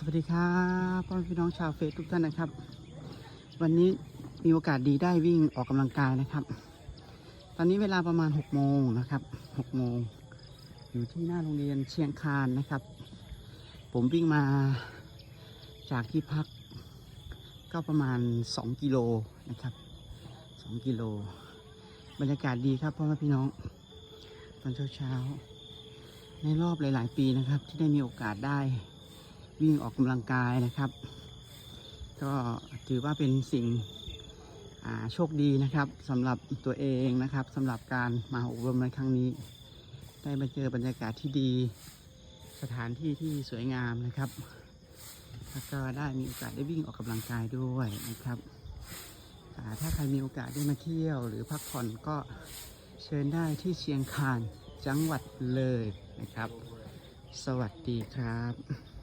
สวัสดีครับพ่อแม่พี่น้องชาวเฟซทุกท่านนะครับ วันนี้มีโอกาสดีได้วิ่งออกกำลังกายนะครับ ตอนนี้เวลาประมาณ6โมงนะครับ6โมงอยู่ที่หน้าโรงเรียนเชียงคานนะครับ ผมวิ่งมาจากที่พักก็ประมาณ 2 กิโลนะครับ 2 กิโล บรรยากาศดีครับพ่อแม่พี่น้อง ตอนเช้าๆในรอบหลาย ๆ ปีนะครับ ที่ได้มีโอกาสได้ วิ่งออกกำลังกายนะครับ ก็ถือว่าเป็นสิ่งโชคดีนะครับสำหรับตัวเองนะครับสำหรับการมาอบรมในครั้งนี้ ได้มาเจอบรรยากาศที่ดี สถานที่ที่สวยงามนะครับแล้วก็ได้มีโอกาสได้วิ่งออกกำลังกายด้วยนะครับถ้าใครมีโอกาสได้มาเที่ยว หรือพักผ่อนก็เชิญได้ที่เชียงคานจังหวัดเลยนะครับ สวัสดีครับ